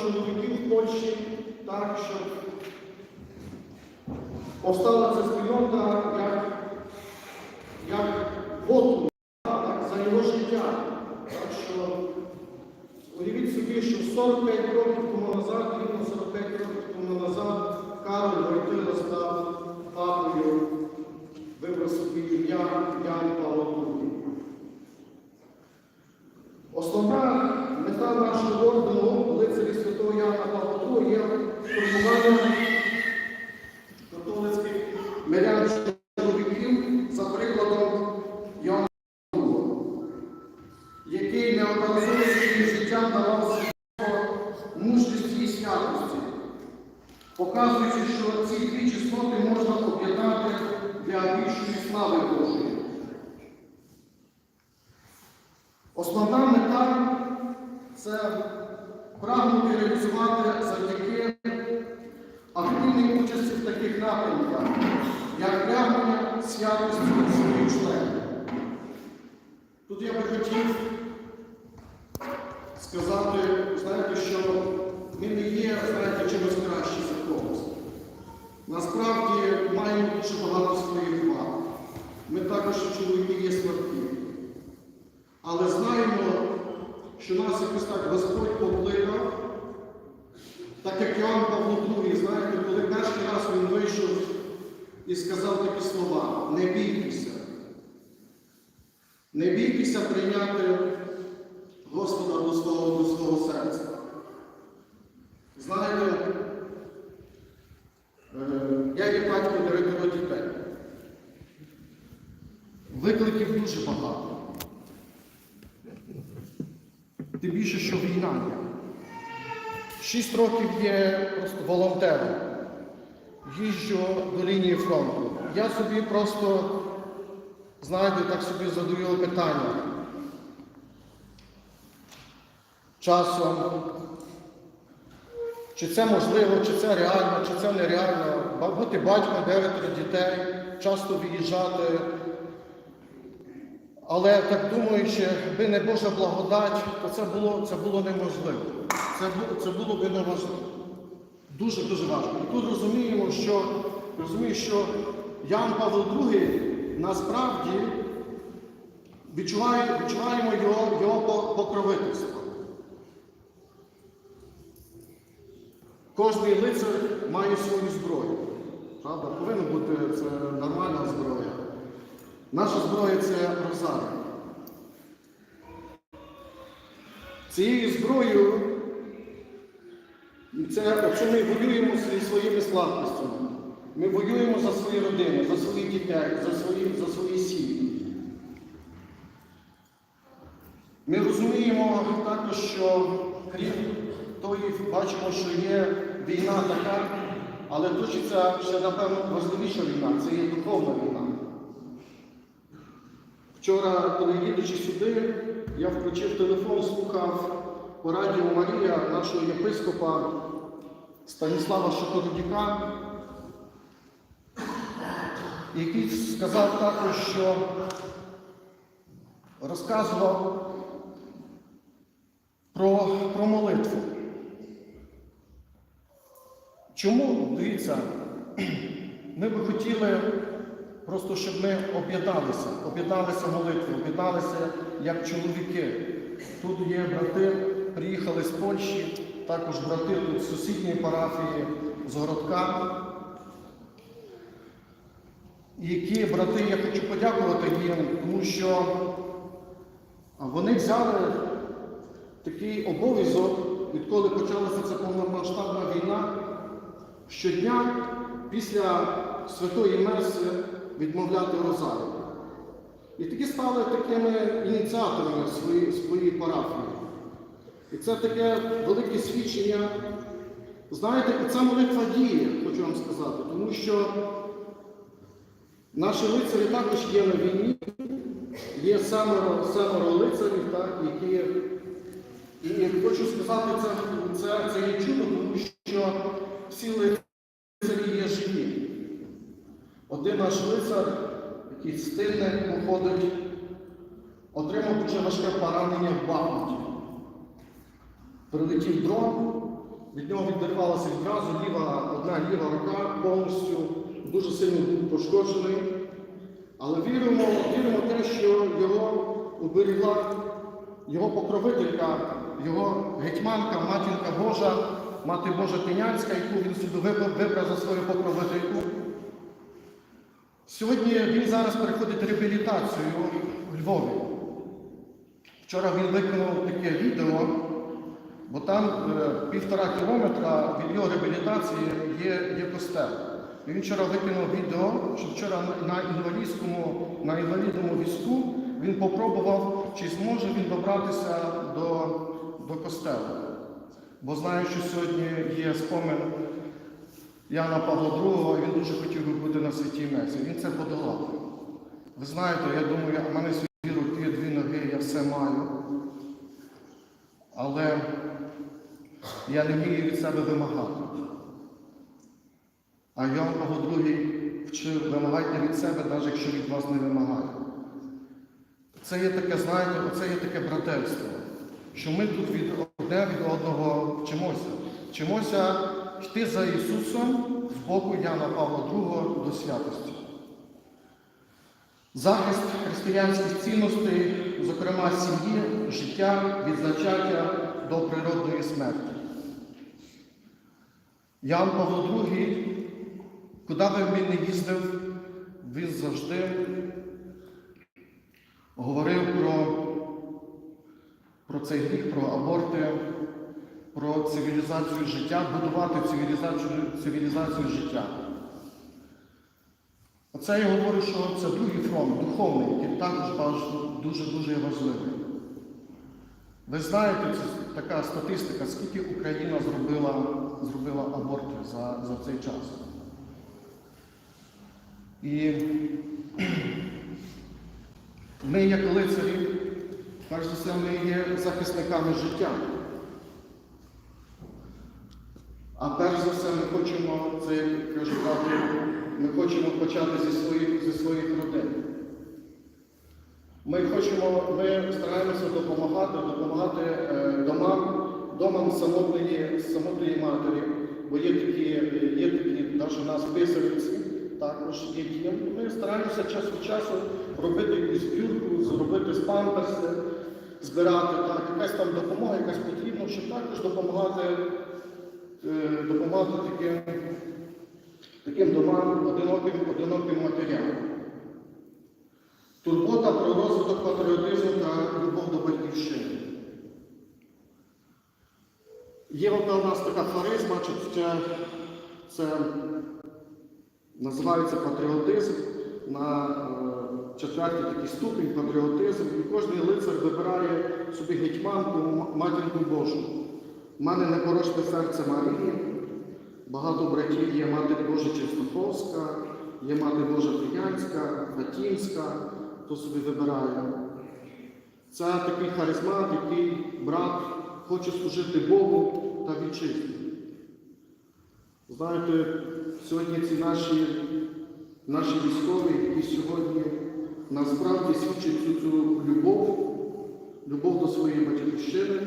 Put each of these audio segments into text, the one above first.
чоловіків в Польщі так, щоб повстала ця спільнота як, як воду так, за його життя. Так що уявіть собі, що 45 років тому назад, рівно 45 років тому назад, Кароль Войтила став папою, вибрав собі ім'я Ян Павло. Основна мета нашого ордену лицарі святого Яна Павла II є формування католицьких мирян чоловіків за прикладом Йоанна Павла, який неодноразово своїм життям давав мужності і святості, показуючи, що ці дві чесноти можна об'єднати для більшої слави Божої. Основна мета це прагнути реалізувати завдяки активній участі в таких напрямках, як прагнення святості своїх членів. Тут я би хотів сказати, знаєте, що ми не є, знаєте, чимось кращі за когось. Насправді маємо дуже багато своїх вад. Ми також чоловіки є слабкі. Але знаємо, що нас якось так Господь покликав, так як Іоанн Павло II, знаєте, коли перший раз він вийшов і сказав такі слова, не бійтеся. Не бійтеся прийняти Господа до свого, до свого серця. Знаєте, е, я є батько дев'ятеро дітей. Викликів дуже багато. Тим більше, що війна є. Шість років є просто волонтером. Їжджу до лінії фронту. Я собі просто, знаєте, так собі задаю питання. Часом, чи це можливо, чи це реально, чи це нереально. Бути батьком дев'ятеро дітей, часто виїжджати. Але так думаючи, якби не Божа благодать, то це було, це було неможливо. Це, це було би неможливо. Дуже-дуже важко. І тут розуміємо, що, розумію, що Ян Павло II насправді відчуває, відчуваємо його, його покровительство. Кожний лицар має свою зброю. Правда? Повинна бути це нормальна зброя. Наша зброя це розарія. Цією зброєю це, це ми воюємо зі своїми слабкостями. Ми воюємо за свої родини, за своїх дітей, за свої, за свої сім'ї. Ми розуміємо також, що крім тої, бачимо, що є війна така, але точиться ще, напевно, важливіша війна це є духовна війна. Вчора, коли їдучи сюди, я включив телефон, слухав по радіо Марія нашого єпископа Станіслава Шокородюка, який сказав також, що розказував про, про молитву. Чому, дивіться, ми би хотіли просто, щоб ми об'єдналися, об'єдналися молитвою, об'єдналися як чоловіки. Тут є брати, приїхали з Польщі, також брати тут з сусідньої парафії, з городка. Які брати, я хочу подякувати їм, тому що вони взяли такий обов'язок, відколи почалася ця повномасштабна війна, щодня після святої Меси відмовляти розарію. І такі стали такими ініціаторами своєї парафії. І це таке велике свідчення. Знаєте, і ця молитва діє, хочу вам сказати, тому що наші лицарі також є на війні, є семеро, семеро лицарів, так, які. І хочу сказати, це, це, це є чудо, тому що всі лицарі є живі. Один наш лицар, який стильне походить, отримав дуже важке поранення в Бахмуті. Прилетів дрон, від нього відривалася відразу ліва, одна ліва рука повністю, дуже сильно був пошкоджений. Але віримо, віримо в те, що його уберігла його покровителька, його гетьманка, матінка Божа, мати Божа Тинянська, яку він сюди вибрав за свою покровительку. Сьогодні він зараз переходить реабілітацію у Львові. Вчора він виконав таке відео, бо там е, півтора кілометра від його реабілітації є, є костел. І він вчора викинув відео, що вчора на- інвалідському, на інвалідному візку він попробував, чи зможе він добратися до, до костелу. Бо знає, що сьогодні є спомин Яна Павла II, він дуже хотів би бути на святій месі. Він це подолав. Ви знаєте, я думаю, в мене свої руки, дві ноги, я все маю. Але я не вмію від себе вимагати. А Йоанн Павло II вчив, вимагайте від себе, навіть якщо від вас не вимагає. Це є таке, знаєте, це є таке братерство, що ми тут від одне від одного вчимося. Вчимося йти за Ісусом в боку Яна Павла II до святості. Захист християнських цінностей, зокрема сім'ї, життя від зачаття до природної смерті. Ян Павло II, куди би він не їздив, він завжди говорив про, про цей гріх, про аборти, про цивілізацію життя, будувати цивілізацію, цивілізацію життя. Оце я говорю, що це другий фронт, духовний, який також дуже-дуже важливий. Ви знаєте, це така статистика, скільки Україна зробила, зробила абортів за, за цей час. І ми, як лицарі, перш за все, ми є захисниками життя. А перш за все, ми хочемо, це як кажу ми хочемо почати зі своїх, зі своїх родин. Ми хочемо, ми стараємося допомагати, допомагати е, домам, домам самотної, самотної матері, бо є такі, є такі, навіть у нас писарівці, також які. Ми стараємося час від часу робити якусь збірку, зробити з памперси, збирати так, якась там допомога, якась потрібна, щоб також допомагати, допомагати таким, таким домам, одиноким, одиноким матерям. Турбота про розвиток патріотизму та любов до батьківщини. Є одна у нас така харизма, це, це називається патріотизм на е, четвертий такий ступінь патріотизм. І кожен лицар вибирає собі гетьманку, матінку Божу. У мене непорочне серце Марії, багато братів є Мати Божа Чистоповська, є Мати Божа Троянська, Гатінська, хто собі вибирає. Це такий харизмат, який брат хоче служити Богу та вітчизні. Знаєте, сьогодні ці наші, наші військові, які сьогодні насправді свідчать цю, цю любов, любов до своєї батьківщини.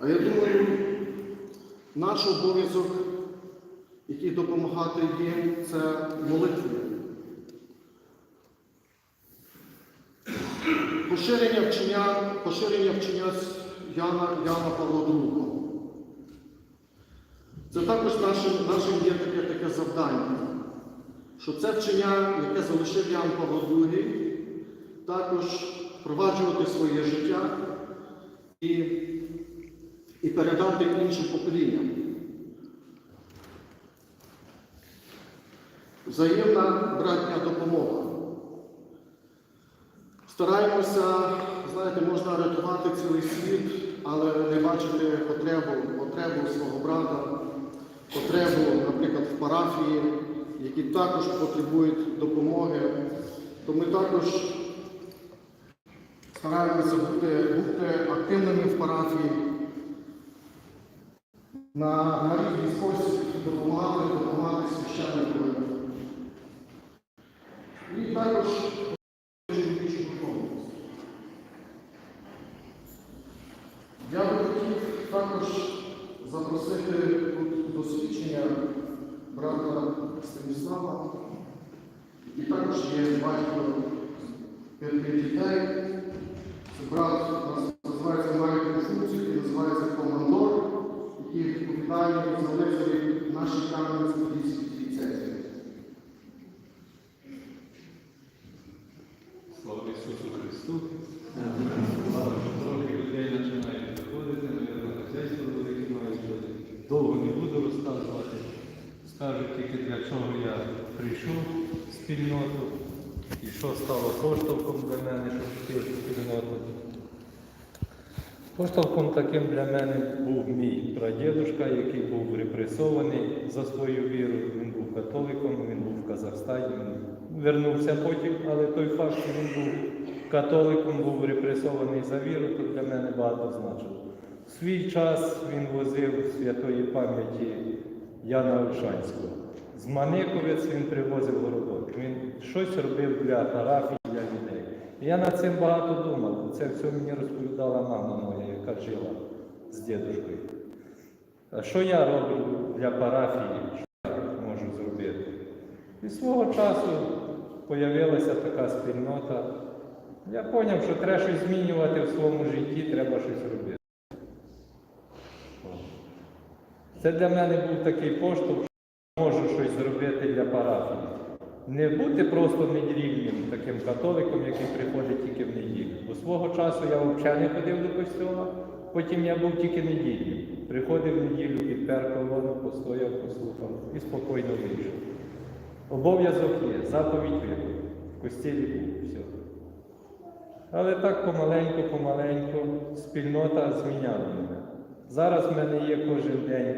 А я думаю, наш обов'язок, який допомагати їм, це молитвою. Поширення вчення, поширення вчення Яна, Яна Павла II. Це також нашим, нашим є таке, таке завдання, що це вчення, яке залишив Ян Павло II, також впроваджувати своє життя і, і передати іншим поколінням. Взаємна братня допомога. Стараємося, знаєте, можна рятувати цілий світ, але не бачити потребу, потребу свого брата, потребу, наприклад, в парафії, які також потребують допомоги. То ми також стараємося бути, бути активними в парафії, на, на різний спосіб допомагати, допомагати священникові. І також чоловічу духовність. Я би хотів також запросити тут до брата Станіслава. І також є батько п'яти дітей. Це брат називається таку функцію, який називається командор, який відповідає за лицарі нашій кам'янець-подільській дієцезії. Слава Ісусу Христу. Трохи людей приходити, навіть хазяйство велике мають люди. Довго не буду розказувати. Скажу тільки для чого я прийшов в спільноту і що стало поштовхом для мене, щоб піти в спільноту. Поштовхом таким для мене був мій прадідушка, який був репресований за свою віру. Він був католиком, він був в Казахстані, він вернувся потім, але той факт, що він був католиком, був репресований за віру, то для мене багато значило. Свій час він возив святої пам'яті Яна Ольшанського. З Маниковець він привозив городок. Він щось робив для парафії, для людей. Я над цим багато думав. Це все мені розповідала мама моя, яка жила з дідушкою. А що я роблю для парафії, що я можу зробити? І свого часу з'явилася така спільнота. Я зрозумів, що треба щось змінювати в своєму житті, треба щось робити. Це для мене був такий поштовх, що можу щось зробити для парафії. Не бути просто недільним таким католиком, який приходить тільки в неділю. Бо свого часу я взагалі не ходив до костюла, потім я був тільки недільним. Приходив в неділю, підпер колону, постояв, послухав і спокійно вийшов. Обов'язок є, заповідь виконав. В костілі був, все. Але так помаленьку, помаленьку спільнота зміняла мене. Зараз в мене є кожен день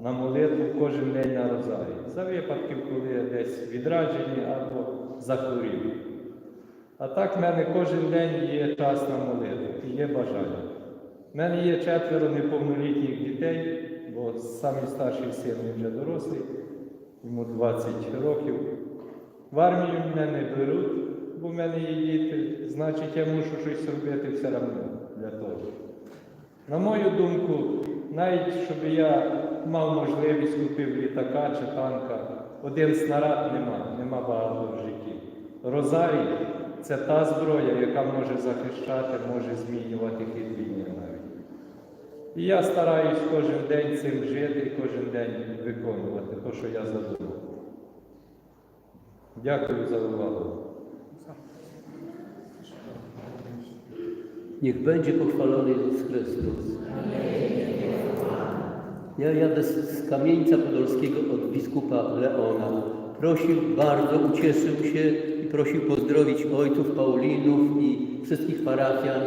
на молитву, кожен день на розарі. За випадків, коли я десь відраджений або захворів. А так в мене кожен день є час на молитву і є бажання. У мене є четверо неповнолітніх дітей, бо самий старший син вже дорослий, йому 20 років. В армію мене не беруть, бо в мене є діти, значить я мушу щось робити все одно для того. На мою думку, навіть щоб я мав можливість купив літака чи танка, один снаряд нема, нема багато в житті. Розарій це та зброя, яка може захищати, може змінювати хід війни навіть. І я стараюсь кожен день цим жити і kожен dень виконувати те, що я задумав. Dякую за увагу. Niech będzie pochwalony Jezus Chrystus. Ja jadę z, Kamieńca Podolskiego od biskupa Leona. Prosił bardzo, ucieszył się i prosił pozdrowić ojców Paulinów i wszystkich parafian.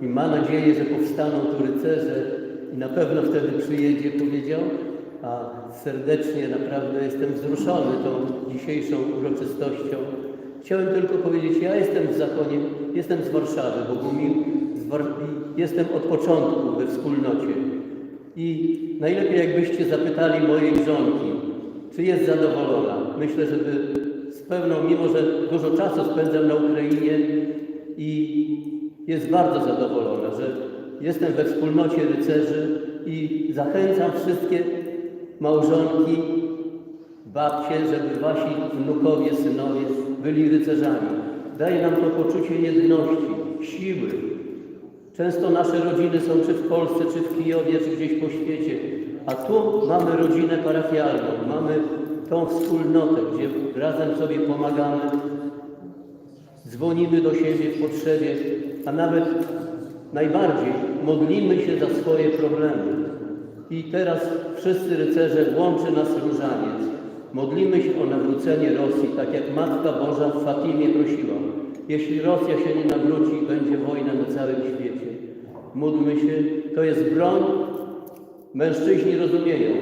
I ma nadzieję, że powstaną tu rycerze i na pewno wtedy przyjedzie, powiedział. A serdecznie naprawdę jestem wzruszony tą dzisiejszą uroczystością. Chciałem tylko powiedzieć, ja jestem w zakonie, jestem z Warszawy, Bogumił, jestem od początku we wspólnocie. I najlepiej jakbyście zapytali mojej żonki, czy jest zadowolona. Myślę, żeby z pełną, mimo że dużo czasu spędzam na Ukrainie i jest bardzo zadowolona, że jestem we wspólnocie rycerzy i zachęcam wszystkie małżonki, babcie, żeby wasi wnukowie, synowie byli rycerzami. Daje nam to poczucie jedności, siły. Często nasze rodziny są czy w Polsce, czy w Kijowie, czy gdzieś po świecie, a tu mamy rodzinę parafialną, mamy tą wspólnotę, gdzie razem sobie pomagamy, dzwonimy do siebie w potrzebie, a nawet najbardziej modlimy się za swoje problemy. I teraz wszyscy rycerze łączy nas różaniec. Modlimy się o nawrócenie Rosji, tak jak Matka Boża w Fatimie prosiła. Jeśli Rosja się nie nawróci, będzie wojna na całym świecie. Módlmy się, to jest broń. Mężczyźni rozumieją.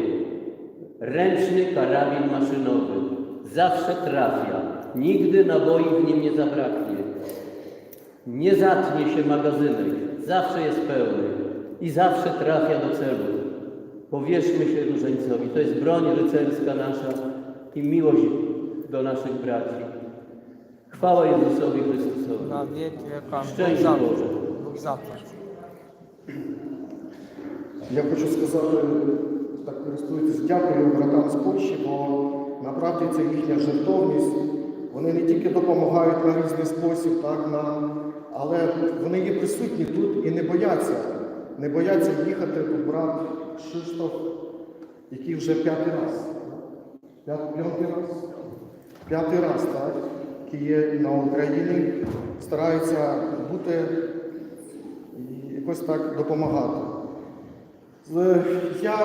Ręczny karabin maszynowy. Zawsze trafia. Nigdy naboi w nim nie zabraknie. Nie zatnie się magazynek. Zawsze jest pełny. I zawsze trafia do celu. Powierzmy się różańcowi. To jest broń rycerska nasza i miłość do naszych braci. Chwała Jezusowi Chrystusowi. Na wieki wieka. Szczęść Boże. Bóg zapłać. Я хочу сказати, так користуючись, дякую братам з Польщі, бо направді це їхня жертовність. Вони не тільки допомагають на різний спосіб, так, нам, але вони є присутні тут і не бояться. Не бояться їхати. Тут брат Шиштоф, який вже п'ятий раз. П'ятий раз? П'ятий раз, так, який є на Україні, стараються бути і якось так допомагати. Я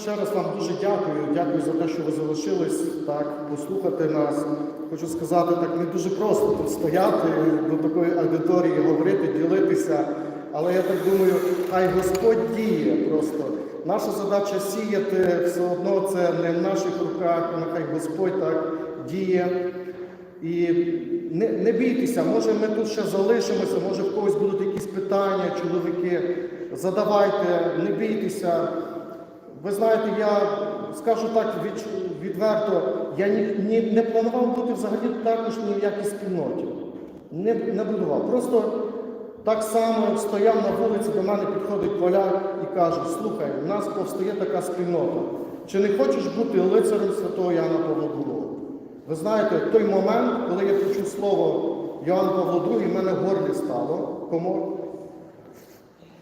ще раз вам дуже дякую. Дякую за те, що ви залишились так, послухати нас. Хочу сказати, так не дуже просто тут стояти до такої аудиторії, говорити, ділитися. Але я так думаю, хай Господь діє просто. Наша задача сіяти все одно це не в наших руках, нехай Господь так діє. І не, не бійтеся, може ми тут ще залишимося, може в когось будуть якісь питання, чоловіки. Задавайте, не бійтеся. Ви знаєте, я скажу так від, відверто, я ні, ні, не планував бути взагалі також ні в якій спільноті. Не, не будував. Просто так само стояв на вулиці, до мене підходить поляк і каже, слухай, у нас повстає така спільнота. Чи не хочеш бути лицарем святого Яна Павла II? Ви знаєте, той момент, коли я почув слово Йоанн Павло II, в мене горлі стало комор.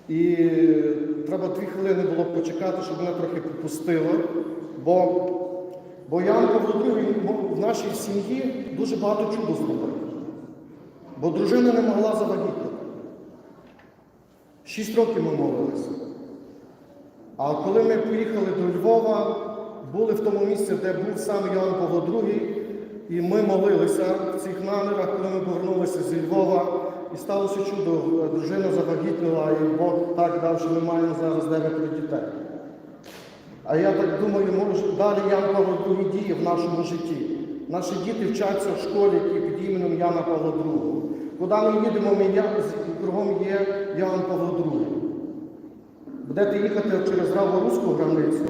І треба дві хвилини було почекати, щоб мене трохи попустило. Бо, бо Йоанн Павло II в нашій сім'ї дуже багато чудо зробив. Бо дружина не могла завагітніти. Шість років ми молилися. А коли ми поїхали до Львова, були в тому місці, де був сам Йоанн Павло II, і ми молилися в цих намірах, коли ми повернулися зі Львова, і сталося чудо, дружина завагітніла, і Бог так дав, що ми маємо зараз дев'ятеро дітей. А я так думаю, може, далі Ян Павло II діє в нашому житті. Наші діти вчаться в школі під іменем Яна Павла II. Куди ми їдемо, ми кругом є Ян Павло II. Будете їхати через Раво-Руську границю,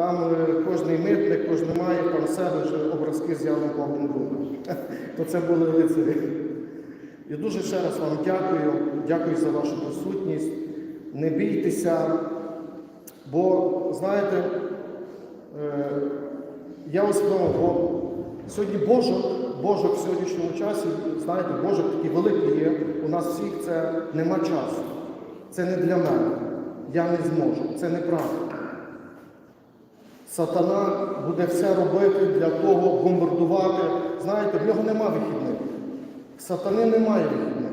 там е, кожний митник, кожен має себе вже образки з Яном Павлом II. То це були лицарі. І дуже ще раз вам дякую, дякую за вашу присутність. Не бійтеся, бо знаєте, е, я усвідомив, бо сьогодні Божок, Божок в сьогоднішньому часі, знаєте, Божок такий великий є. У нас всіх це нема часу. Це не для мене. Я не зможу. Це неправда. Сатана буде все робити для того, бомбардувати. Знаєте, в нього нема вихідних. Сатани немає вихідних.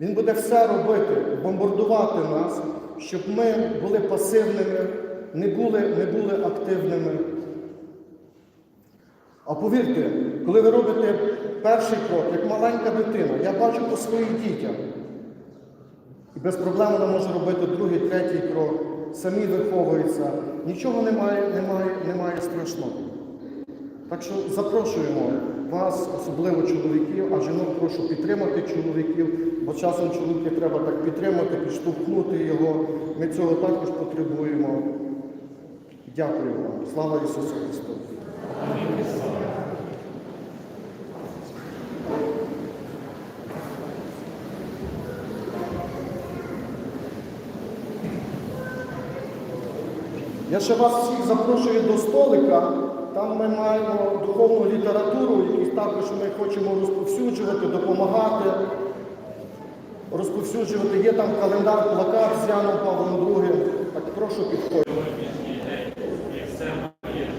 Він буде все робити, бомбардувати нас, щоб ми були пасивними, не були, не були активними. А повірте, коли ви робите перший крок, як маленька дитина, я бачу по своїх дітях. І без проблем вона може робити другий, третій крок, самі виховуються. Нічого немає, немає, немає страшного. Так що запрошуємо вас, особливо чоловіків, а жінок прошу підтримати чоловіків, бо часом чоловіки треба так підтримати, підштовхнути його. Ми цього також потребуємо. Дякую вам. Слава Ісусу Христу! Ще вас всіх запрошую до столика. Там ми маємо духовну літературу, яку також ми хочемо розповсюджувати, допомагати. Розповсюджувати. Є там календар, плакат з Яном Павлом II. Так прошу підходьте.